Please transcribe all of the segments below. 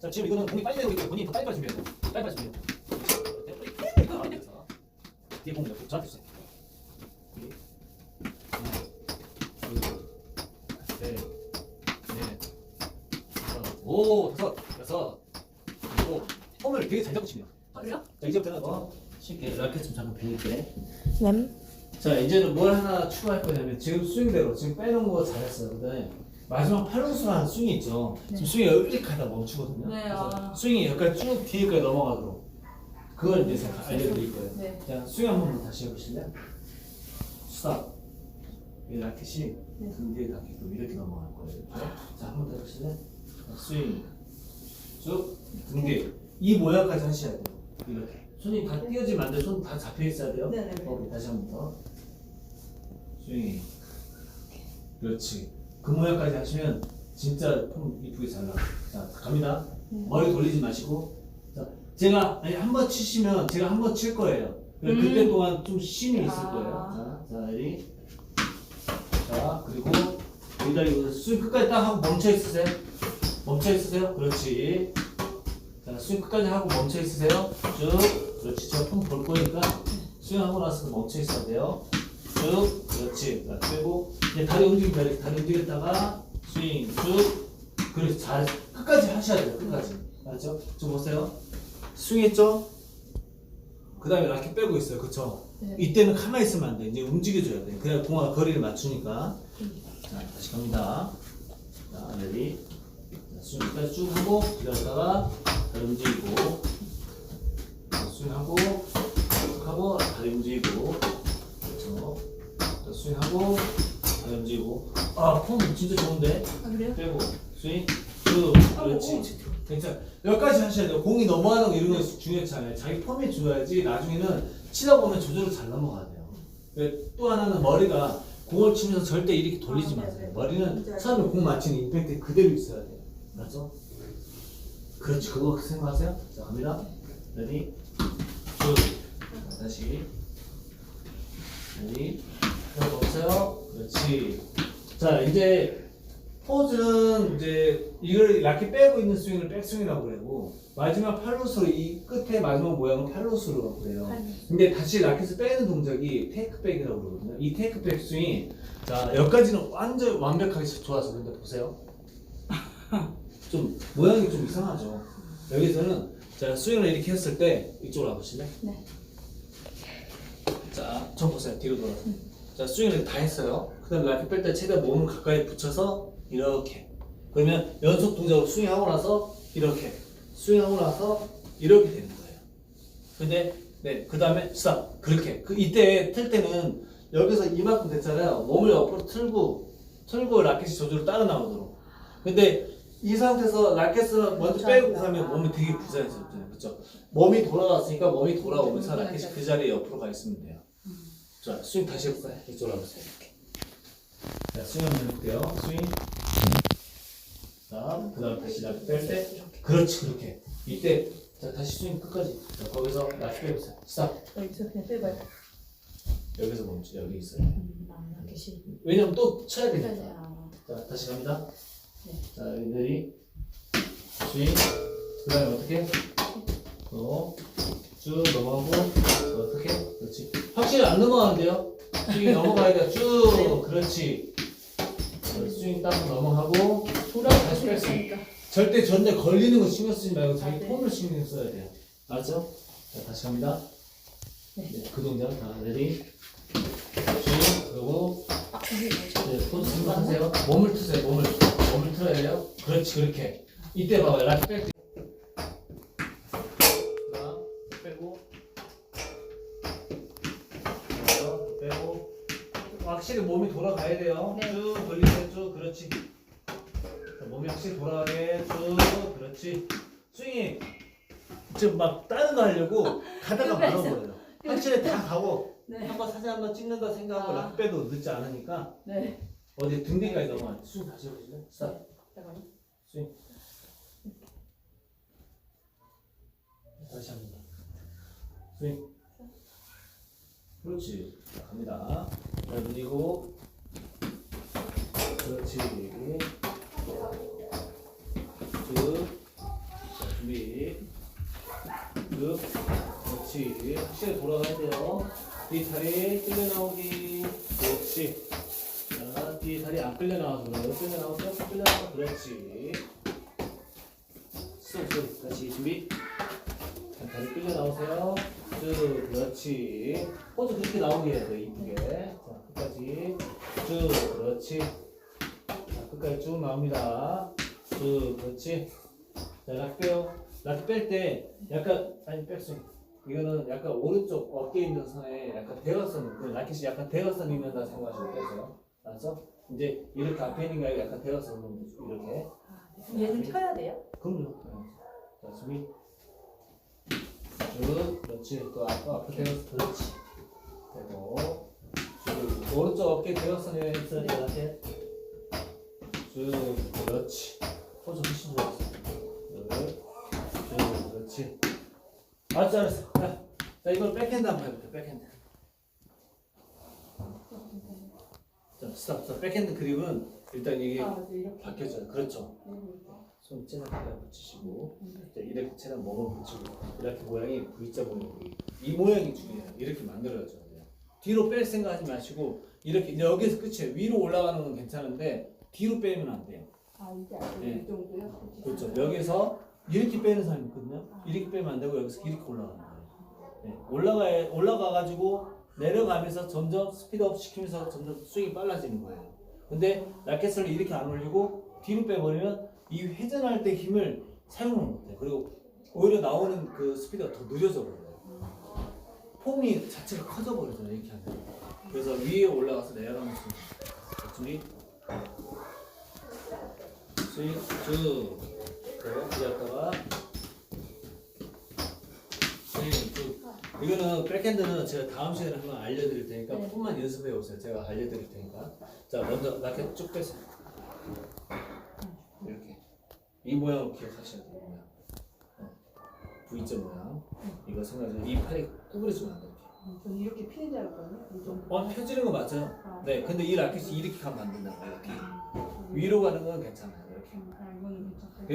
자, 지금 이거는 공이 빨리 되고 있고 본인이 더 빨리 빨리 준비해야 돼. 빨리 빨리 준비해야 돼. 그래서 뒤에 공 이렇게 저한테 주세요. 네, 네, 네, 다섯, 오, 다섯, 여섯, 일곱. 폼을 되게 잘 잡고 치네요. 아, 그래요? 자, 이제부터는 어, 쉽게 라켓 좀 잠깐 빌릴게. 램. 자 이제는 뭘 하나 추가할 거냐면 지금 스윙대로 지금 빼놓은 거 잘했어요. 그다음에 마지막 팔로스라는 스윙이 있죠. 지금 스윙이 이렇게 하다 멈추거든요. 네, 그래서 아. 스윙이 여기까지 쭉 뒤에까지 넘어가도록 그걸 이제 제가 알려드릴 거예요. 네. 자 스윙 한번 다시 해보실래요? 스탑. 이 라켓이 네. 등 뒤에 닿게끔 이렇게 넘어갈 거예요. 이렇게. 자 한 번 더 해보실래요? 자, 스윙 쭉 등 뒤에 이 모양까지 하셔야 돼요. 이렇게 손이 다 띄어지면 안 돼요. 손 다 잡혀 있어야 돼요. 네, 네, 네. 오케이 다시 한 번 더. 스윙. 그렇지. 그 모양까지 하시면 진짜 폼 이쁘게 잘 나와요. 자, 갑니다. 네. 머리 돌리지 마시고. 자, 제가 아니 한 번 치시면 제가 한 번 칠 거예요. 음. 그때 동안 좀 쉼이 있을 아. 거예요. 자, 자, 레디. 자, 그리고 여기다 이거 스윙 끝까지 딱 하고 멈춰 있으세요. 멈춰 있으세요. 그렇지. 자, 스윙 끝까지 하고 멈춰 있으세요. 쭉. 그렇지. 제가 폼볼 거니까 스윙하고 나서 멈춰 있어야 돼요. 쭉. 그렇지. 자, 빼고 이제 다리 움직인다. 이렇게 다리 움직였다가 스윙 쭉. 그렇지. 잘 끝까지 하셔야 돼요. 끝까지. 맞죠? 좀 보세요. 스윙했죠? 그 다음에 라켓 빼고 있어요. 그쵸? 네. 이때는 가만히 있으면 안 돼. 이제 움직여줘야 돼. 그래야 공과 거리를 맞추니까. 자, 다시 갑니다. 자, 레디. 자, 스윙까지 쭉 하고, 기다렸다가, 다리 움직이고, 자, 스윙하고, 쭉 하고, 다리 움직이고, 그렇죠. 자, 스윙하고, 다리 움직이고. 아, 폼 진짜 좋은데? 아, 그래요? 빼고, 스윙, 쭉, 그렇지. 괜찮아. 여기까지 하셔야 돼요. 공이 넘어가는 거 이런 거 중요하지 않아요. 자기 폼이 좋아야지 나중에는 치다 보면 조절을 잘 넘어가야 돼요. 그또 하나는 머리가 공을 치면서 절대 이렇게 돌리지 아, 네, 마세요. 네. 머리는 맞아요. 처음에 공 맞히는 임팩트 그대로 있어야 돼요. 맞죠? 그렇지. 그거 생각하세요. 자, 갑니다. 레디. 쭉. 자, 다시. 레디. 자, 없어요. 그렇지. 자, 이제 포즈는 이제 이걸 라켓 빼고 있는 스윙을 백스윙이라고 그러고 마지막 팔로스로 이 끝에 마지막 모양은 팔로스로 그래요. 근데 다시 라켓을 빼는 동작이 테이크백이라고 그러거든요. 이 테이크백 스윙 자 여기까지는 완전 완벽하게 좋아서 근데 보세요. 좀 모양이 좀 이상하죠. 여기서는 자 스윙을 이렇게 했을 때 이쪽으로 와보실래? 네. 자, 저 보세요. 뒤로 돌아서. 자, 스윙을 다 했어요. 그 다음 라켓 뺄 때 최대한 몸을 가까이 붙여서 이렇게. 그러면 연속 동작으로 스윙하고 나서 이렇게. 스윙하고 나서 이렇게 되는 거예요. 근데, 네, 그 다음에 스탑. 그렇게. 그, 이때 틀 때는 여기서 이만큼 됐잖아요. 몸을 옆으로 틀고, 틀고 라켓이 저절로 따라 나오도록. 근데 이 상태에서 라켓을 먼저 빼고 하면 몸이 되게 부자연스럽잖아요. 그렇죠? 몸이 돌아갔으니까 몸이 돌아오면서 라켓이 그 자리에 옆으로 가 있으면 돼요. 자, 스윙 다시 해볼까요? 이쪽으로 와보세요. 이렇게. 자, 스윙 한번 해볼게요. 스윙. 자, 그 다음 다시 라켓 뺄 때. 그렇지, 그렇게. 이때, 자, 다시 스윙 끝까지. 자, 거기서 라켓 빼보세요. 스탑. 여기서 그냥 빼봐요. 여기서 멈춰. 여기 있어요. 음. 왜냐면 또 쳐야 되니까. 아, 자, 다시 갑니다. 네. 자, 여기들이 스윙. 그 다음에 어떻게? 또, 쭉 넘어가고, 또 어떻게? 그렇지. 확실히 안 넘어가는데요? 스윙 넘어가야 돼. 쭉. 그렇지. 자, 스윙 딱 넘어가고, 다시 뺄 수. 돌아가시니까. 절대 전대 걸리는 거 신경 쓰지 말고 자기 아, 네. 폼을 신경 써야 돼요. 알았죠? 자, 다시 갑니다. 네. 네, 그 동작. 자, 레디. 쭉. 그리고, 아? 네, 포즈 생각하세요. 몸을 트세요. 몸을 몸을 틀어야 돼요. 그렇지 그렇게. 이때 봐봐요. 라켓 그렇지. 자, 몸이 확실히 돌아가게 쭉 그렇지. 스윙이 지금 막 다른 거 하려고 가다가. 말아버려요. 확실히 다 가고 네. 한 번 사진 한 번 찍는다 생각하고 아. 락 빼도 늦지 않으니까 네. 어디 등 뒤까지 넘어가. 스윙 다시 해보실래요? 스탑. 잠깐만요. 스윙. 다시 합니다. 스윙. 그렇지. 자, 갑니다. 자, 늘리고. 지은이고 득 그, 준비. 득 그렇지. 확실히 돌아가야 돼요. 뒤 다리 끌려 나오기. 그렇지. 자뒤 다리 안 끌려 나와서 그래요. 끌려 나와서 끌려 나와서 그렇지. 쏙쏙 다시 준비. 자, 다리 끌려 나오세요. 쭉 그렇지. 어, 호주 그렇게 나오게 해야 돼 이쁘게. 자 끝까지. 쭉 그렇지. 자, 끝까지 쭉 나옵니다. 쭉, 그렇지. 자, 락 빼요. 락 뺄 때 약간, 아니, 뺐어요. 이거는 약간 오른쪽 어깨에 있는 선에 약간 대각선, 그 라켓이 약간 대각선 있는다 생각하시면 되세요. 알았죠? 이제 이렇게 앞에 있는 게 약간 대각선 이렇게. 그럼 얘는 펴야 돼요? 그럼요. 자, 준비. 쭉, 그렇지. 또 앞, 앞에 대각선, 그렇지. 되고. 쭉, 오른쪽 어깨 대각선에 있어야 돼, 라켓. 쭉, 그렇지. 포즈 훨씬 좋았어. 쭉, 쭉, 그렇지. 알았어, 알았어. 자, 자 이걸 백핸드 한번 해볼게요, 백핸드. 자, 스탑, 스탑. 백핸드 그립은 일단 이게 아, 네, 이렇게. 바뀌어져요. 그렇죠. 네, 이렇게. 손 찌르게 붙이시고 자, 이렇게 채는 몸을 붙이고 이렇게 모양이 V자 모양이 이 모양이 중요해요. 이렇게 만들어야죠. 뒤로 뺄 생각하지 마시고 이렇게 여기서 끝이에요. 위로 올라가는 건 괜찮은데 뒤로 빼면 안 돼요. 아, 이게 안 네. 돼. 이 정도요? 그렇죠. 여기서 이렇게 빼는 사람이 있거든요. 이렇게 빼면 안 되고 여기서 이렇게 올라가는 거예요. 네. 올라가 올라가 가지고 내려가면서 점점 스피드업 시키면서 점점 스윙이 빨라지는 거예요. 근데 라켓을 이렇게 안 올리고 뒤로 빼버리면 이 회전할 때 힘을 사용을 못해. 그리고 오히려 나오는 그 스피드가 더 느려져 버려요. 폼이 자체가 커져 버리잖아요. 이렇게 하면. 그래서 위에 올라가서 내려가면서 준비. 스윙 뒤였다가 스윙 쭉. 이거는 백핸드는 제가 다음 시간에 한번 알려드릴 테니까 네. 폼만 연습해 오세요. 제가 알려드릴 테니까. 자 먼저 라켓 쭉 빼세요. 이렇게 이 모양을 기억하셔야 돼요. 이 모양. 어. V자 모양. 이거 생각하세요. 이 팔이 구부려지면 안 돼요. 음, 저는 이렇게 피는 줄 알았거든요. 이 정도. 어 펴지는 거 맞아요. 아. 네, 근데 이 라켓이 이렇게 가면 안 된다고 이렇게 위로 가는 건 괜찮아요.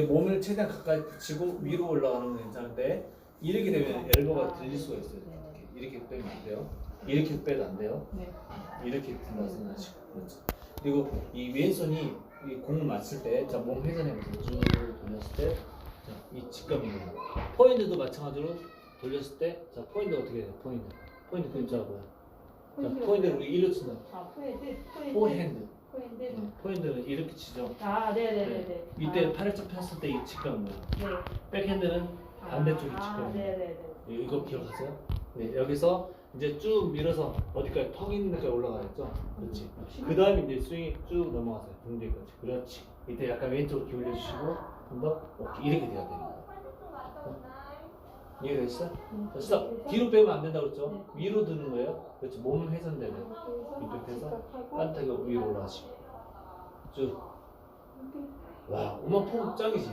몸을 최대한 가까이 붙이고 위로 올라가는 건 괜찮은데 이렇게 되면 엘보가 들릴 수가 있어요. 이렇게 이렇게 빼면 안 돼요. 이렇게 빼도 안 돼요. 네. 이렇게 든다 생각하시고 그렇죠. 그리고 이 왼손이 이 공을 맞을 때, 자 몸 회전해보세요. 쭉 돌렸을 때, 자 이 직감입니다. 포인트도 마찬가지로 돌렸을 때, 자 포인트 어떻게 해요? 포인트. 포인트 글자가 뭐야? 자 포인트를 우리 일로 친다. 아, 포핸드. 포핸드. 포핸드. 포핸드. 어, 포인트는 이렇게 치죠. 아, 네네네네. 이때 아, 팔을 좀 폈을 때 이 직감은 뭐야? 네. 백핸드는 반대쪽이 아, 직감이에요. 네네네. 이거 기억하세요? 네, 여기서 이제 쭉 밀어서 어디까지 턱 있는 데까지 올라가겠죠? 그렇지. 그 다음에 이제 스윙이 쭉 넘어가세요. 등 뒤까지. 그렇지. 이때 약간 왼쪽으로 기울여 주시고 좀더 이렇게 돼야 됩니다. 이해됐어? 자, 스탑. 뒤로 빼면 안 된다고 그랬죠? 위로 드는 거예요. 그렇지. 몸을 회전되는. 이렇게 해서 반타가 위로 올라가시고. 쭉. 와, 오만 폼 짱이지.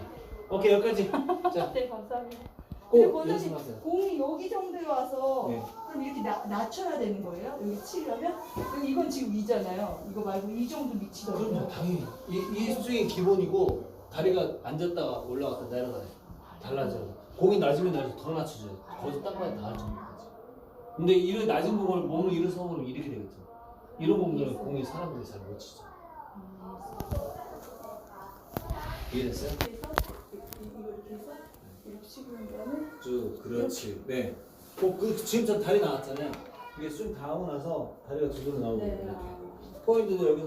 오케이, 여기까지. 자, 네, 감사합니다. 꼭 근데 원장님, 연습하세요. 공이 여기 정도에 와서 네. 그럼 이렇게 나, 낮춰야 되는 거예요? 여기 치려면? 여기 이건 지금 위잖아요. 이거 말고 이 정도 그럼요, 위치더라고요. 당연히. 이, 이 스윙이 기본이고, 다리가 앉았다가 올라갔다 내려가요. 달라져요. 공이 낮으면 낮아서 더 낮춰져요. 거기서 딱 봐야 다 낮춰지지. 근데 이런 낮은 공을 몸을 일어서 보면 이렇게 되겠죠. 이런 공들은 공이 사람들이 잘 못 치죠. 이해됐어요? 그래서 이- 이- 이거 이렇게 해서 이렇게 치고 는 거는 쭉, 그렇지. 네. 꼭 그, 지금 전 다리 나왔잖아요. 이게 스윙 다 하고 나서 다리가 두 개로 나오고 네. 이렇게. 아, 포인트도 여기